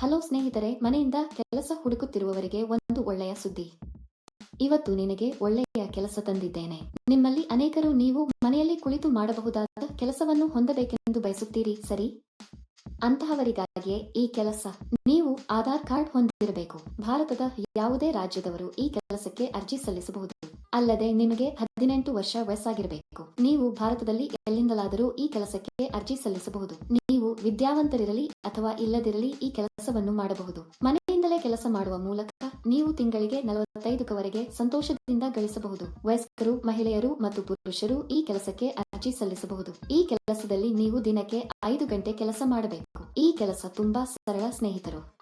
Hello ಸ್ನೇಹಿತರೆ, ಮನೆಯಿಂದ ಕೆಲಸ ಹುಡುಕುತ್ತಿರುವವರಿಗೆ ಒಂದು ಒಳ್ಳೆಯ ಸುದ್ದಿ. ಇವತ್ತು ನಿನಗೆ ಒಳ್ಳೆಯ ಕೆಲಸ ತಂದಿದ್ದೇನೆ. ನಿಮ್ಮಲ್ಲಿ ಅನೇಕರು ನೀವು ಮನೆಯಲ್ಲಿ ಕುಳಿತು ಮಾಡಬಹುದಾದ ಕೆಲಸವನ್ನು ಹೊಂದಬೇಕೆಂದು ಬಯಸುತ್ತೀರಿ, ಸರಿ? ಅಂತಹವರಿಗಾಗಿಯೇ ಈ ಕೆಲಸ, ನೀವು ಆಧಾರ್ ಕಾರ್ಡ್ ಹೊಂದಿರಬೇಕು. ಭಾರತದ ಯಾವುದೇ ರಾಜ್ಯದವರು ಈ ಕೆಲಸಕ್ಕೆ ಅರ್ಜಿ ಸಲ್ಲಿಸಬಹುದು. ಅಲ್ಲದೆ ನಿಮಗೆ ಹದಿನೆಂಟು ವರ್ಷ ವಯಸ್ಸಾಗಿರಬೇಕು. ನೀವು ಭಾರತದಲ್ಲಿ ಎಲ್ಲಿಂದಲಾದರೂ ಈ ಕೆಲಸಕ್ಕೆ ಅರ್ಜಿ ಸಲ್ಲಿಸಬಹುದು. ನೀವು ವಿದ್ಯಾವಂತರಿರಲಿ ಅಥವಾ ಇಲ್ಲದಿರಲಿ ಈ ಕೆಲಸವನ್ನು ಮಾಡಬಹುದು. ಮನೆಯಿಂದಲೇ ಕೆಲಸ ಮಾಡುವ ಮೂಲಕ ನೀವು ತಿಂಗಳಿಗೆ ನಲವತ್ತೈದಕ್ಕವರೆಗೆ ಸಂತೋಷದಿಂದ ಗಳಿಸಬಹುದು. ವಯಸ್ಕರು, ಮಹಿಳೆಯರು ಮತ್ತು ಪುರುಷರು ಈ ಕೆಲಸಕ್ಕೆ ಅರ್ಜಿ ಸಲ್ಲಿಸಬಹುದು. ಈ ಕೆಲಸದಲ್ಲಿ ನೀವು ದಿನಕ್ಕೆ ಐದು ಗಂಟೆ ಕೆಲಸ ಮಾಡಬೇಕು. ಈ ಕೆಲಸ ತುಂಬಾ ಸರಳ ಸ್ನೇಹಿತರು.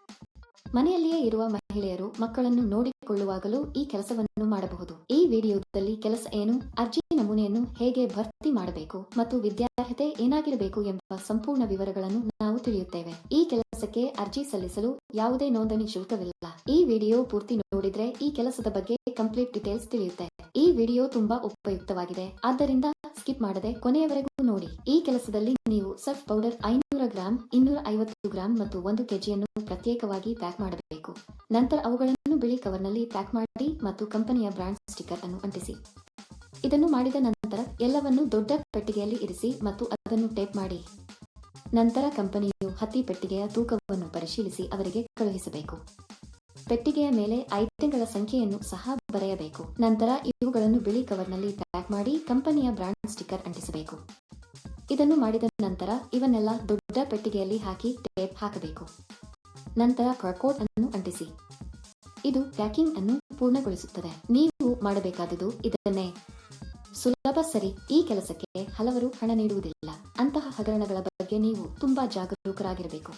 ಮನೆಯಲ್ಲಿಯೇ ಇರುವ ಮಹಿಳೆಯರು ಮಕ್ಕಳನ್ನು ನೋಡಿಕೊಳ್ಳುವಾಗಲೂ ಈ ಕೆಲಸವನ್ನು ಮಾಡಬಹುದು. ಈ ವಿಡಿಯೋದಲ್ಲಿ ಕೆಲಸ ಏನು, ಅರ್ಜಿ ನಮೂನೆಯನ್ನು ಹೇಗೆ ಭರ್ತಿ ಮಾಡಬೇಕು ಮತ್ತು ವಿದ್ಯಾರ್ಹತೆ ಏನಾಗಿರಬೇಕು ಎಂಬ ಸಂಪೂರ್ಣ ವಿವರಗಳನ್ನು ನಾವು ತಿಳಿಯುತ್ತೇವೆ. ಈ ಕೆಲಸಕ್ಕೆ ಅರ್ಜಿ ಸಲ್ಲಿಸಲು ಯಾವುದೇ ನೋಂದಣಿ ಶುಲ್ಕವಿಲ್ಲ. ಈ ವಿಡಿಯೋ ಪೂರ್ತಿ ನೋಡಿದ್ರೆ ಈ ಕೆಲಸದ ಬಗ್ಗೆ ಕಂಪ್ಲೀಟ್ ಡೀಟೇಲ್ಸ್ ತಿಳಿಯುತ್ತೆ. ಈ ವಿಡಿಯೋ ತುಂಬಾ ಉಪಯುಕ್ತವಾಗಿದೆ. ಆದ್ದರಿಂದ ಸ್ಕಿಪ್ ಮಾಡದೆ ಕೊನೆಯವರೆಗೂ ನೋಡಿ. ಈ ಕೆಲಸದಲ್ಲಿ ನೀವು ಸರ್ಫ್ ಪೌಡರ್ ಐನೂರ ಗ್ರಾಂ ಇನ್ನೂರ ಐವತ್ತು ಗ್ರಾಂ ಮತ್ತು ಒಂದು ಕೆಜಿಯನ್ನು ಪ್ರತ್ಯೇಕವಾಗಿ ಪ್ಯಾಕ್ ಮಾಡಬೇಕು. ನಂತರ ಅವುಗಳನ್ನು ಬಿಳಿ ಕವರ್ನಲ್ಲಿ ಪ್ಯಾಕ್ ಮಾಡಿ ಮತ್ತು ಕಂಪನಿಯ ಬ್ರಾಂಡ್ ಸ್ಟಿಕ್ಕರ್ ಅನ್ನು ಅಂಟಿಸಿ. ಇದನ್ನು ಮಾಡಿದ ನಂತರ ಎಲ್ಲವನ್ನು ದೊಡ್ಡ ಪೆಟ್ಟಿಗೆಯಲ್ಲಿ ಇರಿಸಿ ಮತ್ತು ಅದನ್ನು ಟೇಪ್ ಮಾಡಿ. ನಂತರ ಕಂಪನಿಯು ಹತ್ತಿ ಪೆಟ್ಟಿಗೆಯ ತೂಕವನ್ನು ಪರಿಶೀಲಿಸಿ ಅವರಿಗೆ ಕಳುಹಿಸಬೇಕು. ಪೆಟ್ಟಿಗೆಯ ಮೇಲೆ ಐಟಂಗಳ ಸಂಖ್ಯೆಯನ್ನು ಸಹ ಬರೆಯಬೇಕು. ನಂತರ ಇವುಗಳನ್ನು ಬಿಳಿ ಕವರ್ನಲ್ಲಿ ಪ್ಯಾಕ್ ಮಾಡಿ ಕಂಪನಿಯ ಬ್ರಾಂಡ್ ಸ್ಟಿಕ್ಕರ್ ಅಂಟಿಸಬೇಕು. ಇದನ್ನು ಮಾಡಿದ ನಂತರ ಇವನ್ನೆಲ್ಲ ದೊಡ್ಡ ಪೆಟ್ಟಿಗೆಯಲ್ಲಿ ಹಾಕಿ ಟೇಪ್ ಹಾಕಬೇಕು. ನಂತರ ಬಾರ್ಕೋಡ್ ಅನ್ನು ಅಂಟಿಸಿ. ಇದು ಪ್ಯಾಕಿಂಗ್ ಅನ್ನು ಪೂರ್ಣಗೊಳಿಸುತ್ತದೆ. ನೀವು ಮಾಡಬೇಕಾದುದು ಇದನ್ನೇ. ಸುಲಭ ಸರಿ. ಈ ಕೆಲಸಕ್ಕೆ ಹಲವರು ಹಣ ನೀಡುವುದಿಲ್ಲ. ಅಂತಹ ಹಗರಣಗಳ ಬಗ್ಗೆ ನೀವು ತುಂಬಾ ಜಾಗರೂಕರಾಗಿರಬೇಕು.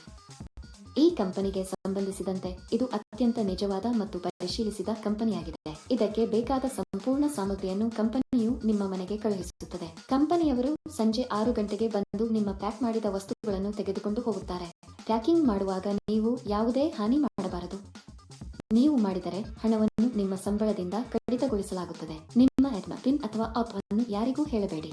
ಈ ಕಂಪನಿಗೆ ಸಂಬಂಧಿಸಿದಂತೆ ಇದು ಅತ್ಯಂತ ನಿಜವಾದ ಮತ್ತು ಪರಿಶೀಲಿಸಿದ ಕಂಪನಿಯಾಗಿದೆ. ಇದಕ್ಕೆ ಬೇಕಾದ ಸಂಪೂರ್ಣ ಸಾಮಗ್ರಿಯನ್ನು ಕಂಪನಿಯು ನಿಮ್ಮ ಮನೆಗೆ ಕಳುಹಿಸುತ್ತದೆ. ಕಂಪನಿಯವರು ಸಂಜೆ ಆರು ಗಂಟೆಗೆ ಬಂದು ನಿಮ್ಮ ಪ್ಯಾಕ್ ಮಾಡಿದ ವಸ್ತುಗಳನ್ನು ತೆಗೆದುಕೊಂಡು ಹೋಗುತ್ತಾರೆ. ಪ್ಯಾಕಿಂಗ್ ಮಾಡುವಾಗ ನೀವು ಯಾವುದೇ ಹಾನಿ ಮಾಡಬಾರದು. ನೀವು ಮಾಡಿದರೆ ಹಣವನ್ನು ನಿಮ್ಮ ಸಂಬಳದಿಂದ ಕಡಿತಗೊಳಿಸಲಾಗುತ್ತದೆ. ನಿಮ್ಮ ಎಡ್ಮ ಪಿನ್ ಅಥವಾ ಅಪ್ ಅನ್ನು ಯಾರಿಗೂ ಹೇಳಬೇಡಿ.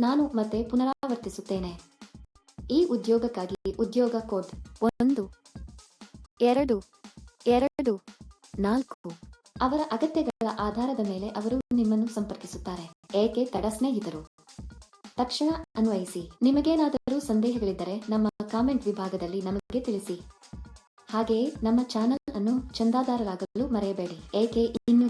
ನಾನು ಮತ್ತೆ ಪುನರಾವರ್ತಿಸುತ್ತೇನೆ. ಈ ಉದ್ಯೋಗಕ್ಕಾಗಿ ಉದ್ಯೋಗ ಕೋಡ್ ಒಂದು, ಎರಡು ಎರಡು, ನಾಲ್ಕು ಅವರ ಅಗತ್ಯಗಳ ಆಧಾರದ ಮೇಲೆ ಅವರು ನಿಮ್ಮನ್ನು ಸಂಪರ್ಕಿಸುತ್ತಾರೆ. ಏಕೆ ತಡ ಸ್ನೇಹಿತರು? ತಕ್ಷಣ ಅನ್ವಯಿಸಿ. ನಿಮಗೇನಾದರೂ ಸಂದೇಹಗಳಿದ್ದರೆ ನಮ್ಮ ಕಾಮೆಂಟ್ ವಿಭಾಗದಲ್ಲಿ ನಮಗೆ ತಿಳಿಸಿ. ಹಾಗೆಯೇ ನಮ್ಮ ಚಾನೆಲ್ ಅನ್ನು ಚಂದಾದಾರರಾಗಲು ಮರೆಯಬೇಡಿ. ಏಕೆ ಇನ್ನು